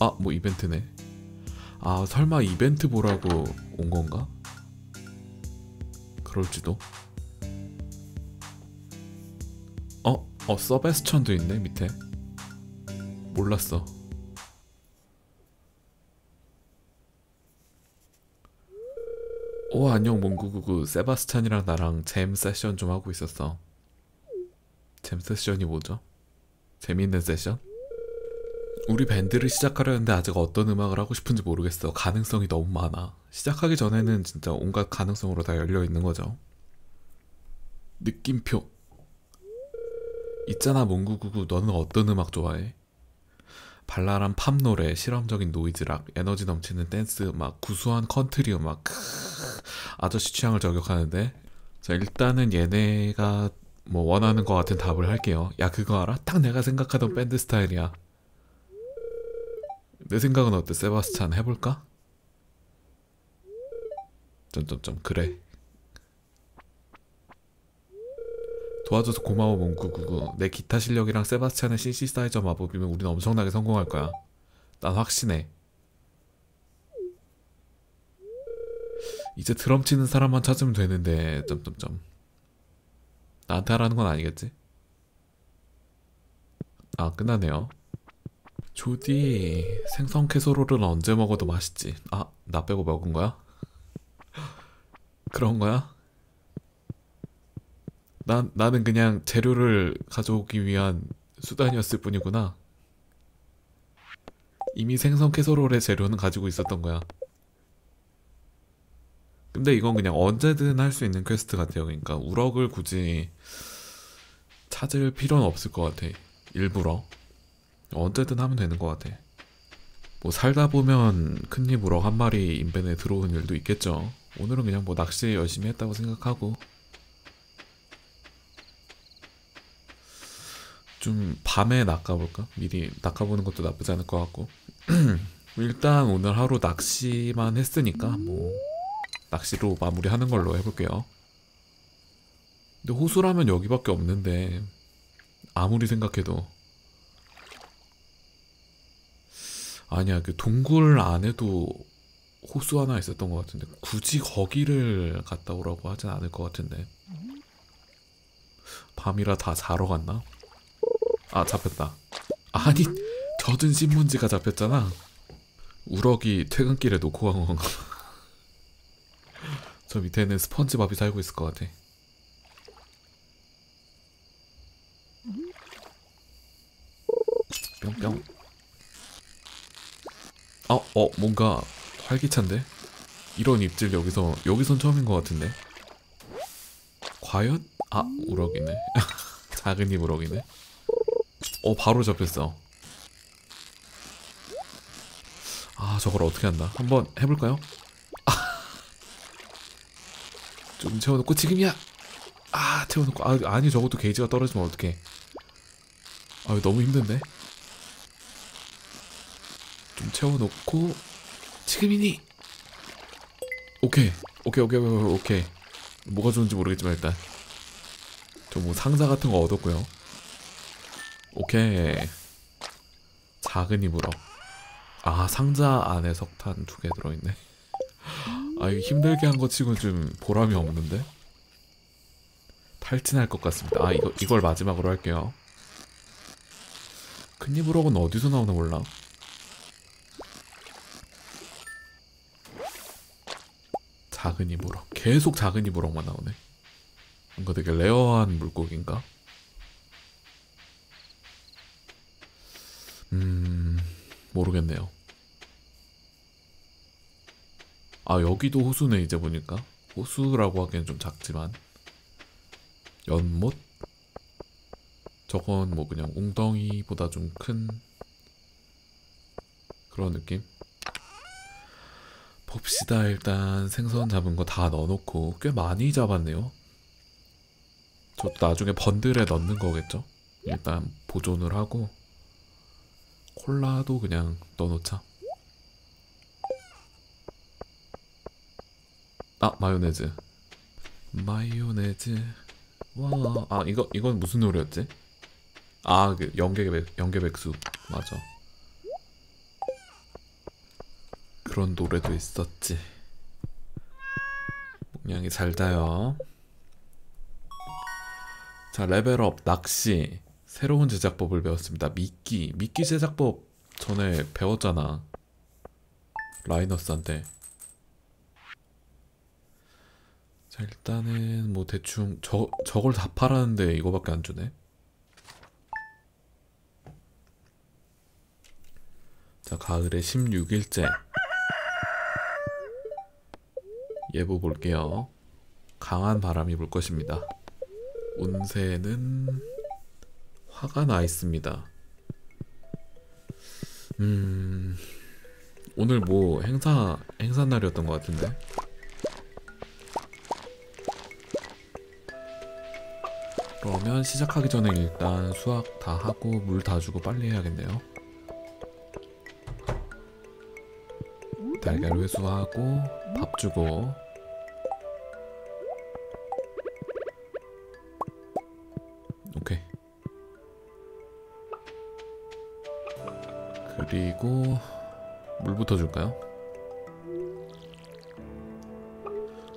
아 뭐 이벤트네 아 설마 이벤트 보라고 온 건가? 그럴지도 어? 어 서베스천도 있네 밑에 몰랐어 오 안녕 몽구구구 세바스찬이랑 나랑 잼 세션 좀 하고 있었어 잼 세션이 뭐죠? 재미있는 세션? 우리 밴드를 시작하려는데 아직 어떤 음악을 하고 싶은지 모르겠어 가능성이 너무 많아 시작하기 전에는 진짜 온갖 가능성으로 다 열려 있는 거죠 느낌표 있잖아 몽구구구 너는 어떤 음악 좋아해? 발랄한 팝 노래, 실험적인 노이즈락, 에너지 넘치는 댄스 음악, 구수한 컨트리 음악. 크으, 아저씨 취향을 저격하는데. 자, 일단은 얘네가 뭐 원하는 것 같은 답을 할게요. 야, 그거 알아? 딱 내가 생각하던 밴드 스타일이야. 내 생각은 어때? 세바스찬 해볼까? 점점점 그래. 도와줘서 고마워 몽구구구 내 기타 실력이랑 세바스찬의 신시사이저 마법이면 우린 엄청나게 성공할 거야 난 확신해 이제 드럼 치는 사람만 찾으면 되는데 점점점 나한테 하라는 건 아니겠지? 아 끝나네요 조디 생선 캐소롤은 언제 먹어도 맛있지 아 나 빼고 먹은 거야? 그런 거야? 난, 나는 그냥 재료를 가져오기 위한 수단이었을 뿐이구나. 이미 생선 캐서롤의 재료는 가지고 있었던 거야. 근데 이건 그냥 언제든 할 수 있는 퀘스트 같아요. 그러니까 우럭을 굳이 찾을 필요는 없을 것 같아. 일부러. 언제든 하면 되는 것 같아. 뭐 살다 보면 큰입 우럭 한 마리 인벤에 들어오는 일도 있겠죠. 오늘은 그냥 뭐 낚시 열심히 했다고 생각하고 좀 밤에 낚아볼까? 미리 낚아보는 것도 나쁘지 않을 것 같고 일단 오늘 하루 낚시만 했으니까 뭐 낚시로 마무리하는 걸로 해볼게요 근데 호수라면 여기밖에 없는데 아무리 생각해도 아니야 그 동굴 안에도 호수 하나 있었던 것 같은데 굳이 거기를 갔다 오라고 하진 않을 것 같은데. 밤이라 다 자러 갔나? 아 잡혔다. 아니 젖은 신문지가 잡혔잖아. 우럭이 퇴근길에 놓고 간 건가? 저 밑에는 스펀지밥이 살고 있을 것 같아. 뿅뿅 어, 어, 뭔가 활기찬데? 이런 입질 여기서, 여기선 처음인 것 같은데? 과연? 아, 우럭이네. 작은 입 우럭이네. 어 바로 잡혔어 아 저걸 어떻게 한다 한번 해볼까요? 아. 좀 채워놓고 지금이야 아 채워놓고 아, 아니 저것도 게이지가 떨어지면 어떡해 아 너무 힘든데 좀 채워놓고 지금이니. 오케이. 오케이 오케이 오케이 오케이 뭐가 좋은지 모르겠지만 일단. 저 뭐 상자 같은 거 얻었고요. 오케이. 작은 입으로. 아 상자 안에 석탄 두 개 들어있네. 아 이거 힘들게 한 거 치고 좀 보람이 없는데? 탈진할 것 같습니다. 아 이거 이걸 마지막으로 할게요. 큰 입으로는 어디서 나오나 몰라 작은 입으로 계속 작은 입으로만 나오네 뭔가 되게 레어한 물고기인가? 음, 모르겠네요. 아, 여기도 호수네, 이제 보니까. 호수라고 하기엔 좀 작지만. 연못? 저건 뭐 그냥 웅덩이보다 좀 큰 그런 느낌? 봅시다, 일단 생선 잡은 거 다 넣어놓고 꽤 많이 잡았네요. 저도 나중에 번들에 넣는 거겠죠? 일단 보존을 하고 콜라도 그냥 넣어놓자 아 마요네즈 마요네즈 와아 이거 이건 무슨 노래였지? 아그 연계백 연계백수 맞아 그런 노래도 있었지. 목냥이 잘 자요. 자, 레벨업 낚시. 새로운 제작법을 배웠습니다. 미끼. 미끼 제작법 전에 배웠잖아. 라이너스한테. 자, 일단은 뭐 대충 저 저걸 다 팔았는데 이거밖에 안 주네. 자, 가을의 16일째. 예보 볼게요. 강한 바람이 불 것입니다. 운세는 화가 나 있습니다. 음, 오늘 뭐 행사, 행사 날이었던 것 같은데? 그러면 시작하기 전에 일단 수학 다 하고 물 다 주고 빨리 해야겠네요. 달걀 회수하고 밥 주고 그리고 물부터 줄까요?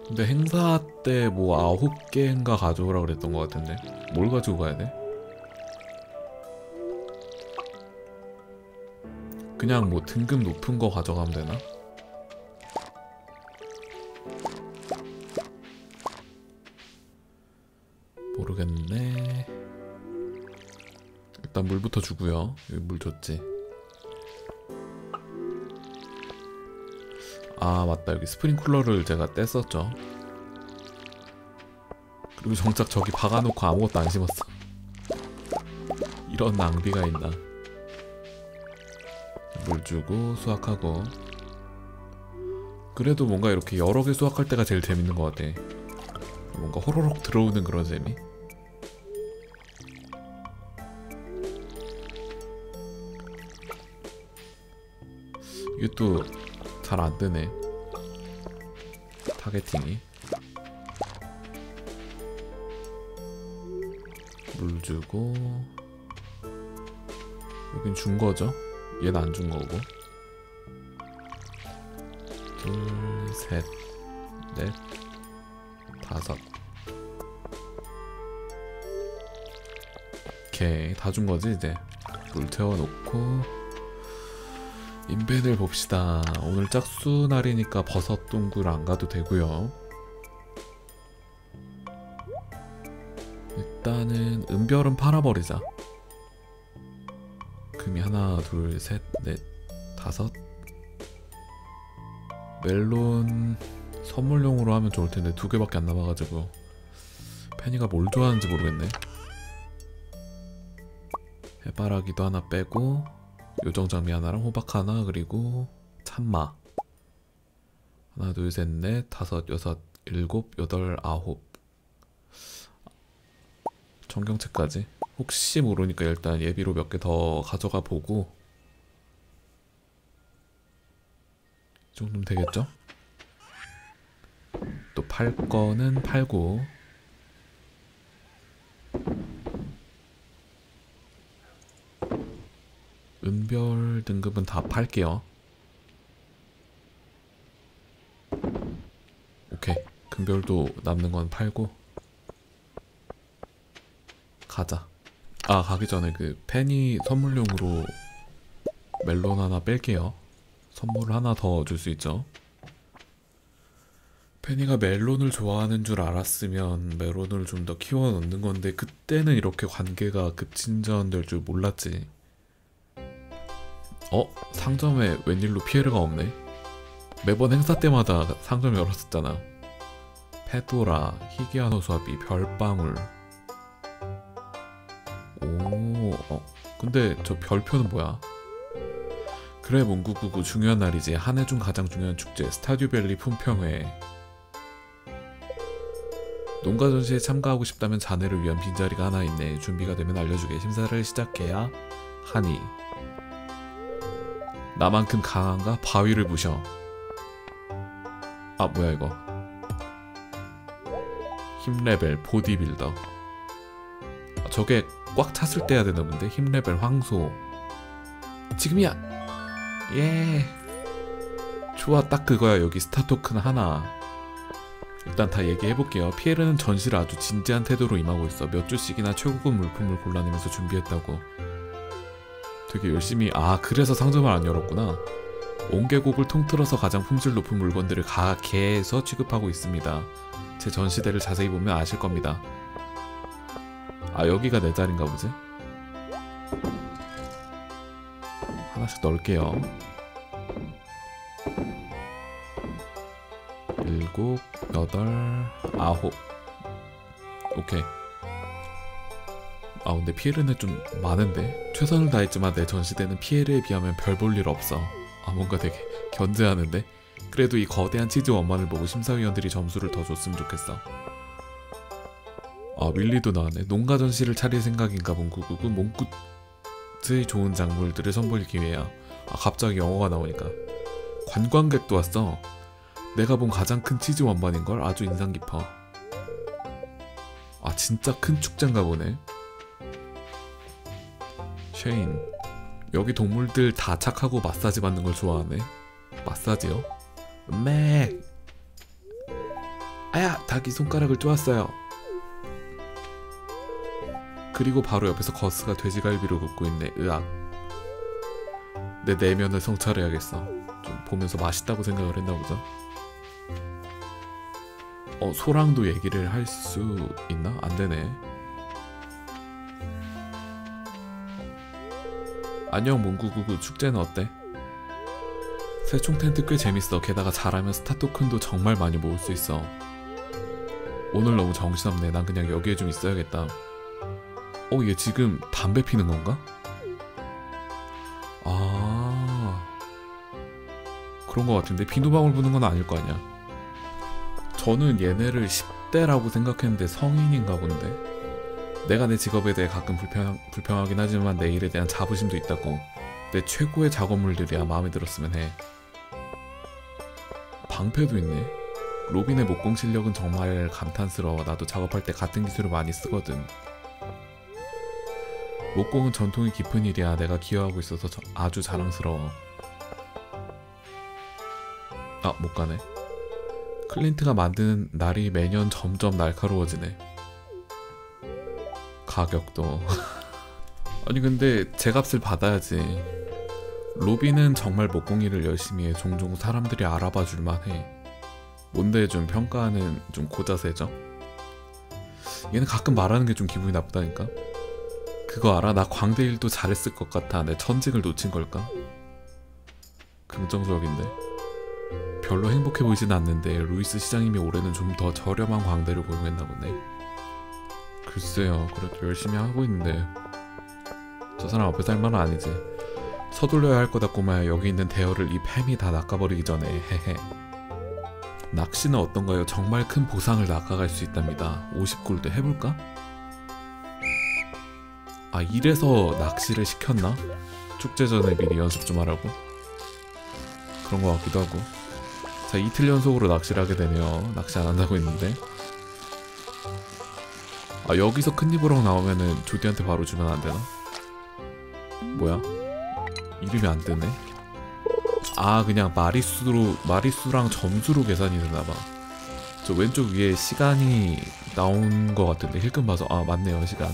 근데 행사 때 뭐 아홉 개인가 가져오라 그랬던 것 같은데 뭘 가지고 가야 돼? 그냥 뭐 등급 높은 거 가져가면 되나? 모르겠네. 일단 물부터 주고요. 여기 물 줬지. 아 맞다 여기 스프링 쿨러를 제가 뗐었죠. 그리고 정작 저기 박아놓고 아무것도 안 심었어. 이런 낭비가 있나? 물 주고 수확하고. 그래도 뭔가 이렇게 여러 개 수확할 때가 제일 재밌는 것 같아. 뭔가 호로록 들어오는 그런 재미. 이게 또 잘 안 뜨네. 타겟팅이. 물 주고 여긴 준 거죠? 얘는 안 준 거고. 둘, 셋, 넷, 다섯. 오케이 다 준 거지 이제 물 태워놓고 인벤을 봅시다. 오늘 짝수 날이니까 버섯 동굴 안 가도 되고요. 일단은 은별은 팔아버리자. 금이 하나 둘 셋 넷 다섯. 멜론 선물용으로 하면 좋을 텐데 두 개밖에 안 남아가지고 페니가 뭘 좋아하는지 모르겠네. 해바라기도 하나 빼고 요정장미 하나랑 호박 하나 그리고 참마. 하나 둘 셋 넷 다섯 여섯 일곱 여덟 아홉. 전경책까지? 혹시 모르니까 일단 예비로 몇 개 더 가져가 보고. 이 정도면 되겠죠? 또 팔 거는 팔고 은별 등급은 다 팔게요. 오케이. 금별도 남는 건 팔고 가자. 아 가기 전에 그 펜이 선물용으로 멜론 하나 뺄게요. 선물 하나 더 줄 수 있죠. 페니가 멜론을 좋아하는 줄 알았으면 멜론을 좀 더 키워 넣는 건데 그때는 이렇게 관계가 급진전될 줄 몰랐지. 어? 상점에 웬일로 피해가 없네? 매번 행사 때마다 상점 열었었잖아. 페도라, 희귀한 수합이 별방울. 오, 어, 근데 저 별표는 뭐야? 그래 문구구구 중요한 날이지 한 해 중 가장 중요한 축제 스타듀밸리 품평회 농가 전시에 참가하고 싶다면 자네를 위한 빈자리가 하나 있네 준비가 되면 알려주게 심사를 시작해야 하니 나만큼 강한가? 바위를 부셔. 아 뭐야 이거. 힘 레벨 보디빌더. 아, 저게 꽉 찼을 때 해야 되나 본데 힘 레벨 황소. 지금이야. 예. 좋아 딱 그거야 여기 스타 토큰 하나 일단 다 얘기해볼게요 피에르는 전시를 아주 진지한 태도로 임하고 있어 몇 주씩이나 최고급 물품을 골라내면서 준비했다고 되게 열심히 아 그래서 상점을 안 열었구나 온 계곡을 통틀어서 가장 품질 높은 물건들을 가게에서 취급하고 있습니다 제 전시대를 자세히 보면 아실 겁니다 아 여기가 내 자리인가 보지? 하나씩 넣을게요 일곱, 여덟, 아홉. 오케이. 아 근데 피에르는 좀 많은데 최선을 다했지만 내 전시대는 피에르에 비하면 별 볼 일 없어. 아 뭔가 되게 견제하는데 그래도 이 거대한 치즈 원만을 보고 심사위원들이 점수를 더 줬으면 좋겠어. 아 윌리도 나왔네. 농가 전시를 차릴 생각인가 본 구구구 몸굿의 좋은 작물들을 선보일 기회야. 아 갑자기 영어가 나오니까 관광객도 왔어. 내가 본 가장 큰 치즈 원반인걸 아주 인상 깊어 아 진짜 큰 축제인가 보네 쉐인 여기 동물들 다 착하고 마사지 받는 걸 좋아하네. 마사지요? 맥 아야 닭이 손가락을 쪼았어요. 그리고 바로 옆에서 거스가 돼지갈비를 굽고 있네. 으악. 내 내면을 성찰해야겠어. 좀 보면서 맛있다고 생각을 했나 보자 어 소랑도 얘기를 할 수 있나? 안 되네. 안녕 몽구구구 축제는 어때? 새총 텐트 꽤 재밌어. 게다가 잘하면 스타 토큰도 정말 많이 모을 수 있어. 오늘 너무 정신없네. 난 그냥 여기에 좀 있어야겠다. 어, 얘 지금 담배 피는 건가? 아. 그런 거 같은데 비누방울 부는 건 아닐 거 아니야. 저는 얘네를 10대라고 생각했는데 성인인가 본데 내가 내 직업에 대해 가끔 불평, 불평하긴 하지만 내 일에 대한 자부심도 있다고. 내 최고의 작업물들이야 마음에 들었으면 해. 방패도 있네. 로빈의 목공 실력은 정말 감탄스러워. 나도 작업할 때 같은 기술을 많이 쓰거든. 목공은 전통이 깊은 일이야. 내가 기여하고 있어서 저- 아주 자랑스러워. 아 못가네. 클린트가 만드는 날이 매년 점점 날카로워지네. 가격도. 아니 근데 제 값을 받아야지. 로비는 정말 목공일을 열심히 해. 종종 사람들이 알아봐 줄만 해. 뭔데 좀 평가하는 좀 고자세죠? 얘는 가끔 말하는 게 좀 기분이 나쁘다니까? 그거 알아? 나 광대일도 잘했을 것 같아. 내 천직을 놓친 걸까? 긍정적인데. 별로 행복해 보이진 않는데 루이스 시장님이 올해는 좀 더 저렴한 광대를 고용했나 보네. 글쎄요, 그래도 열심히 하고 있는데 저 사람 앞에서 할 말은 아니지. 서둘러야 할 거다 꼬마야. 여기 있는 대여를 이 팸이 다 낚아버리기 전에 헤헤. 낚시는 어떤가요? 정말 큰 보상을 낚아갈 수 있답니다. 50골드 해볼까? 아 이래서 낚시를 시켰나? 축제 전에 미리 연습 좀 하라고? 그런 거 같기도 하고. 자 이틀 연속으로 낚시를 하게 되네요 낚시 안 한다고 했는데 아 여기서 큰 입으로 나오면은 조디한테 바로 주면 안 되나? 뭐야? 이름이 안 뜨네? 아 그냥 마리수로 마리수랑 점수로 계산이 되나봐 저 왼쪽 위에 시간이 나온 것 같은데 힐끔 봐서 아 맞네요 시간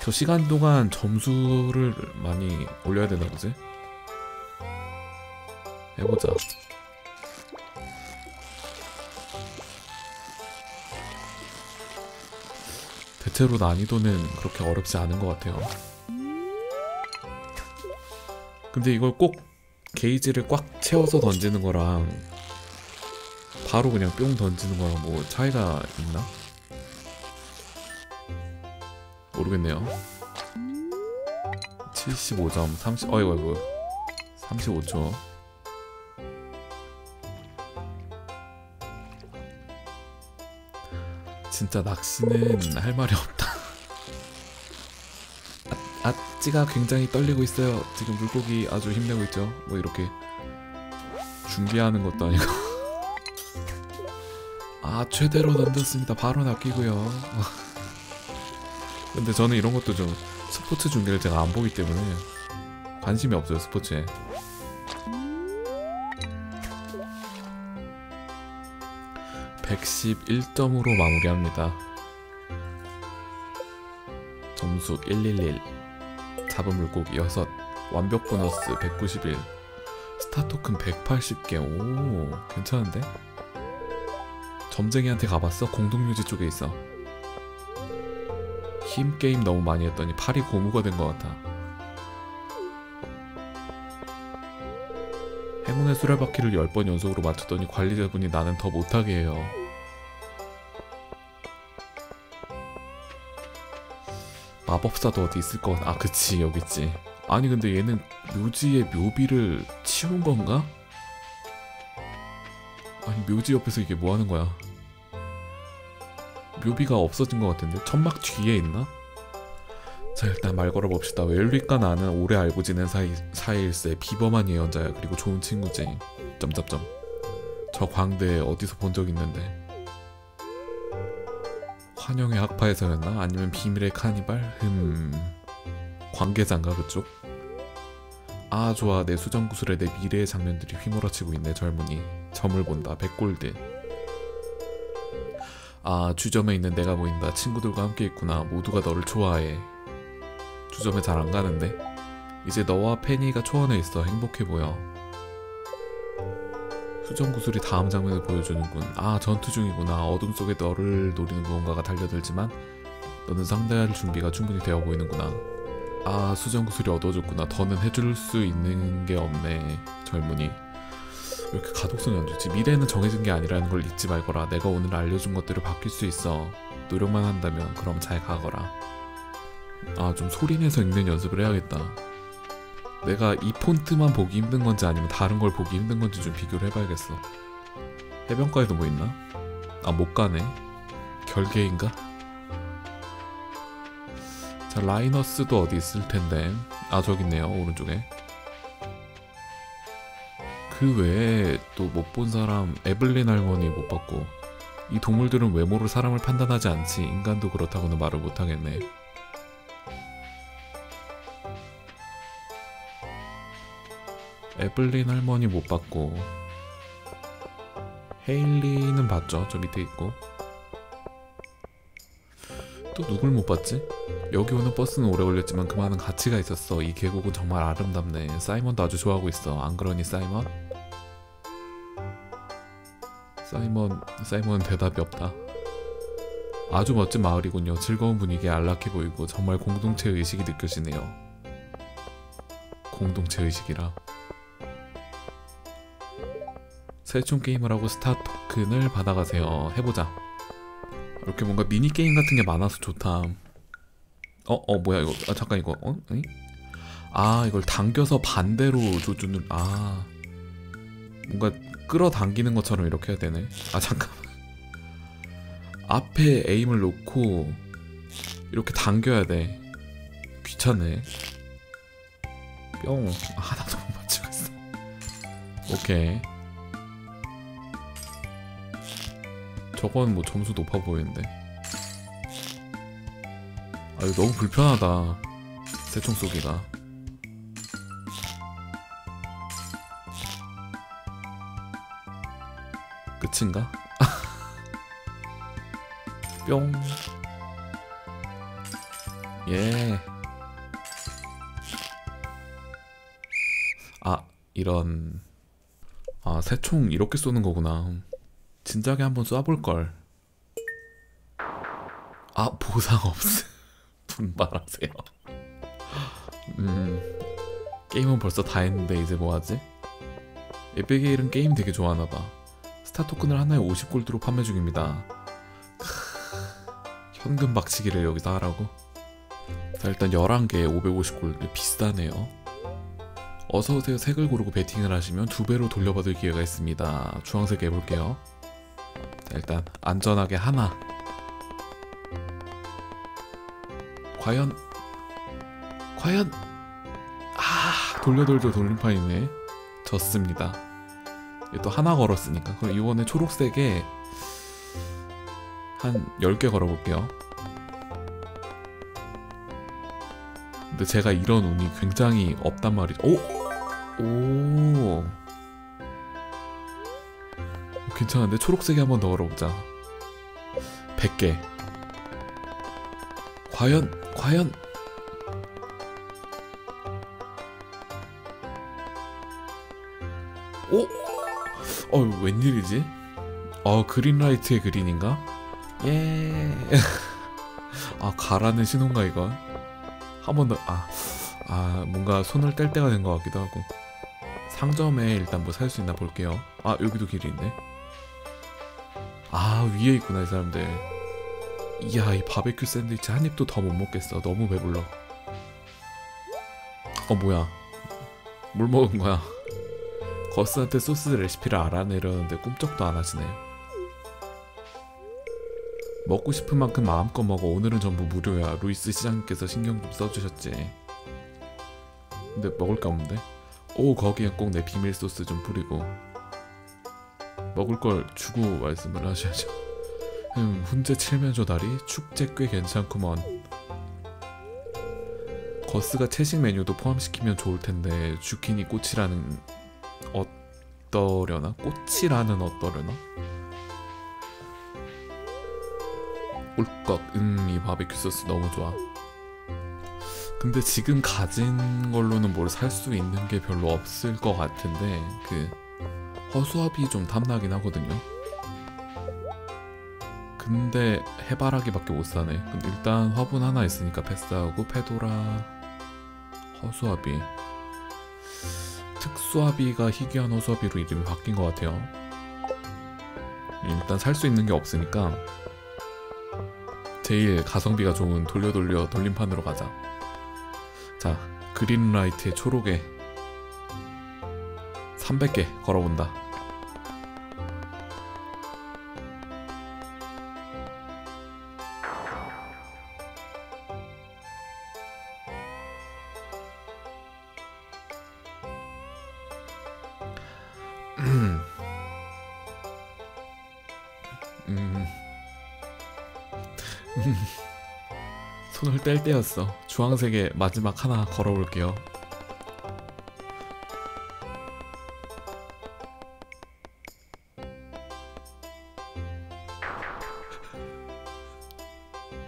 저 시간 동안 점수를 많이 올려야 되나 보지? 해보자 대체로 난이도는 그렇게 어렵지 않은 것 같아요. 근데 이걸 꼭 게이지를 꽉 채워서 던지는 거랑 바로 그냥 뿅 던지는 거랑 뭐 차이가 있나? 모르겠네요. 75점, 30, 어이구, 어이구. 35초. 진짜 낚시는 할 말이 없다. 아, 아찌가 굉장히 떨리고 있어요. 지금 물고기 아주 힘내고 있죠. 뭐 이렇게 준비하는 것도 아니고. 아 최대로 던졌습니다. 바로 낚이고요. 근데 저는 이런 것도 좀 스포츠 중계를 제가 안 보기 때문에 관심이 없어요 스포츠에. 111점으로 마무리합니다. 점수 111 잡은 물고기 6 완벽 보너스 191 스타 토큰 180개 오 괜찮은데? 점쟁이한테 가봤어? 공동묘지 쪽에 있어 힘 게임 너무 많이 했더니 팔이 고무가 된 것 같아 행운의 수레바퀴를 10번 연속으로 맞췄더니 관리자분이 나는 더 못하게 해요 마법사도 어디 있을 것 같아 아 그치 여기 있지. 아니 근데 얘는 묘지의 묘비를 치운 건가? 아니 묘지 옆에서 이게 뭐 하는 거야? 묘비가 없어진 것 같은데? 천막 뒤에 있나? 자 일단 말 걸어봅시다. 웰릭과 나는 오래 알고 지낸 사이, 사이일세 비범한 예언자야. 그리고 좋은 친구지. 점점점. 저 광대 어디서 본 적 있는데 환영의 학파에서였나? 아니면 비밀의 카니발? 흠... 관계자인가 그쪽? 아 좋아. 내 수정 구슬에 내 미래의 장면들이 휘몰아치고 있네 젊은이. 점을 본다. 백골드. 아 주점에 있는 내가 보인다. 친구들과 함께 있구나. 모두가 너를 좋아해. 주점에 잘 안 가는데? 이제 너와 페니가 초원에 있어. 행복해 보여 수정구슬이 다음 장면을 보여주는군. 아 전투 중이구나. 어둠 속에 너를 노리는 무언가가 달려들지만 너는 상대할 준비가 충분히 되어 보이는구나. 아 수정구슬이 얻어졌구나. 더는 해줄 수 있는 게 없네 젊은이. 왜 이렇게 가독성이 안 좋지? 미래는 정해진 게 아니라는 걸 잊지 말거라. 내가 오늘 알려준 것들을 바뀔 수 있어. 노력만 한다면 그럼 잘 가거라. 아 좀 소리 내서 읽는 연습을 해야겠다 내가 이 폰트만 보기 힘든 건지 아니면 다른 걸 보기 힘든 건지 좀 비교를 해봐야겠어. 해변가에도 뭐 있나? 아 못 가네. 결계인가? 자 라이너스도 어디 있을 텐데. 아 저기 있네요 오른쪽에. 그 외에 또 못 본 사람 에블린 할머니 못 봤고. 이 동물들은 외모로 사람을 판단하지 않지. 인간도 그렇다고는 말을 못하겠네 에블린 할머니 못 봤고 헤일리는 봤죠. 저 밑에 있고. 또 누굴 못 봤지? 여기 오는 버스는 오래 걸렸지만 그만한 가치가 있었어. 이 계곡은 정말 아름답네. 사이먼도 아주 좋아하고 있어. 안 그러니 사이먼? 사이먼 사이먼은 대답이 없다. 아주 멋진 마을이군요. 즐거운 분위기에 안락해 보이고 정말 공동체 의식이 느껴지네요. 공동체 의식이라 새총 게임을 하고 스타 토큰을 받아가세요. 해보자. 이렇게 뭔가 미니 게임 같은 게 많아서 좋다. 어, 어, 뭐야 이거? 아 잠깐 이거. 어? 응? 아 이걸 당겨서 반대로 조준을. 아 뭔가 끌어당기는 것처럼 이렇게 해야 되네. 아 잠깐. 앞에 에임을 놓고 이렇게 당겨야 돼. 귀찮네. 뿅. 아, 하나도 못 맞추고 있어. 오케이. 저건 뭐 점수 높아 보이는데 아 이거 너무 불편하다 새총 쏘기가 끝인가? 뿅 예. 아, 이런. 아, 새총 이렇게 쏘는 거구나. 진작에 한번 쏴볼 걸. 아 보상 없음. 분발하세요. 음 게임은 벌써 다 했는데 이제 뭐하지? 에베게일은 게임 되게 좋아하나봐. 스타 토큰을 하나에 50골드로 판매 중입니다. 현금 박치기를 여기서 하라고? 자 일단 11개에 550골드. 비싸네요. 어서오세요. 색을 고르고 베팅을 하시면 두 배로 돌려받을 기회가 있습니다. 주황색 해볼게요 일단 안전하게 하나. 과연 과연 아 돌려돌려 돌림판이네. 졌습니다. 또 하나 걸었으니까. 그럼 이번에 초록색에 한 10개 걸어볼게요. 근데 제가 이런 운이 굉장히 없단 말이죠. 오! 오 괜찮은데 초록색에 한번더 걸어보자 100개 과연 과연 오? 어 웬일이지? 어 그린라이트의 그린인가? 예. 아 가라는 신호인가 이건? 한 번 더. 아, 아 뭔가 손을 뗄 때가 된 것 같기도 하고. 상점에 일단 뭐 살 수 있나 볼게요. 아 여기도 길이 있네. 아 위에 있구나 이 사람들. 이야 이 바베큐 샌드위치 한 입도 더 못 먹겠어. 너무 배불러. 어 뭐야? 뭘 먹은 거야? 거스한테 소스 레시피를 알아내려는데 꿈쩍도 안 하시네. 먹고 싶은 만큼 마음껏 먹어. 오늘은 전부 무료야. 루이스 시장님께서 신경 좀 써주셨지. 근데 먹을 게 없는데? 오 거기에 꼭 내 비밀 소스 좀 뿌리고. 먹을 걸 주고 말씀을 하셔야죠. 음, 훈제 칠면 조 다리 축제 꽤 괜찮구먼. 거스가 채식 메뉴도 포함시키면 좋을 텐데 주키니 꼬치라는 어떠려나? 꼬치라는 어떠려나? 꿀꺽 음이 바베큐 소스 너무 좋아 근데 지금 가진 걸로는 뭘 살 수 있는 게 별로 없을 것 같은데 그 허수아비 좀 탐나긴 하거든요 근데 해바라기밖에 못 사네 근데 일단 화분 하나 있으니까 패스하고 페도라 허수아비 특수아비가 희귀한 허수아비로 이름이 바뀐 것 같아요 일단 살 수 있는 게 없으니까 제일 가성비가 좋은 돌려 돌려 돌림판으로 가자. 자, 그린라이트의 초록에 300개 걸어본다. 때였어. 주황색의 마지막 하나 걸어볼게요.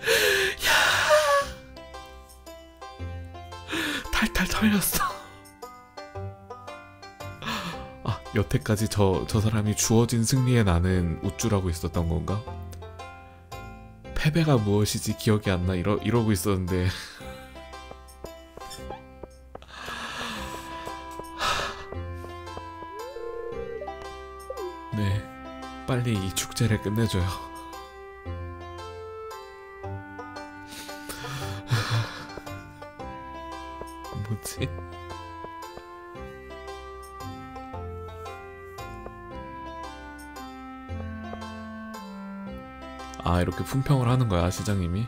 탈탈 털렸어. 아, 여태까지 저, 저 사람이 주어진 승리에 나는 우쭐하고 있었던 건가? 패배가 무엇이지 기억이 안 나? 이러 이러고 있었는데. 네. 빨리 이 축제를 끝내줘요 아 이렇게 품평을 하는 거야 시장님이?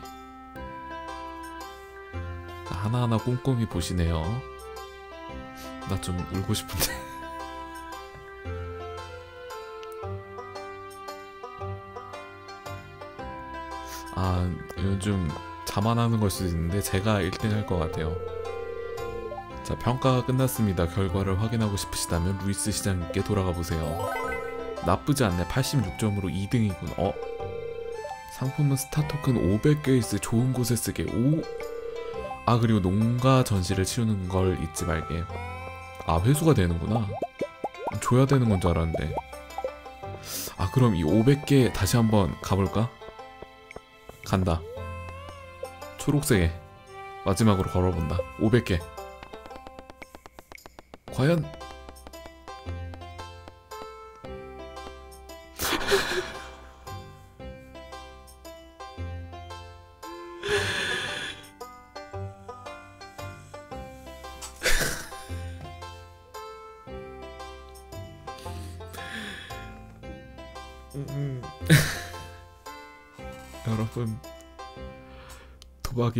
하나하나 꼼꼼히 보시네요. 나 좀 울고 싶은데. 아 요즘 자만하는 걸 수도 있는데 제가 1등 할 것 같아요. 자 평가가 끝났습니다. 결과를 확인하고 싶으시다면 루이스 시장님께 돌아가 보세요. 나쁘지 않네. 86점으로 2등이군. 어? 상품은 스타 토큰 500개 있을 좋은 곳에 쓰게 오. 아 그리고 농가 전시를 치르는 걸 잊지 말게. 아 회수가 되는구나. 줘야 되는 건 줄 알았는데. 아 그럼 이 500개 다시 한번 가볼까? 간다. 초록색에 마지막으로 걸어본다. 500개. 과연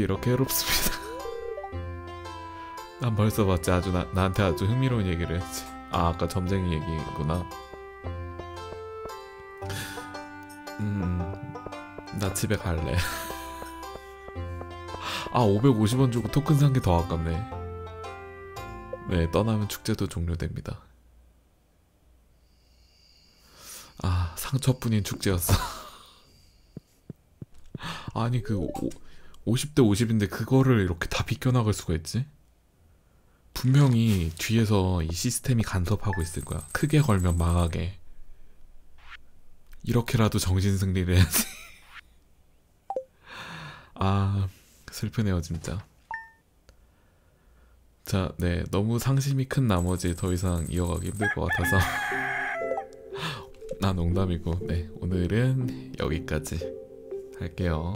이렇게 해롭습니다. 난 벌써 봤지 아주 나, 나한테 아주 흥미로운 얘기를 했지. 아 아까 점쟁이 얘기구나. 음, 나 집에 갈래. 아 550원 주고 토큰 산 게 더 아깝네. 네 떠나면 축제도 종료됩니다. 아 상처뿐인 축제였어. 아니 그 오, 50대 50인데 그거를 이렇게 다 비껴나갈 수가 있지? 분명히 뒤에서 이 시스템이 간섭하고 있을 거야. 크게 걸면 망하게. 이렇게라도 정신 승리를 해야지. 아 슬프네요 진짜. 자, 네 너무 상심이 큰 나머지 더 이상 이어가기 힘들 것 같아서. 나 농담이고, 네 오늘은 여기까지 할게요.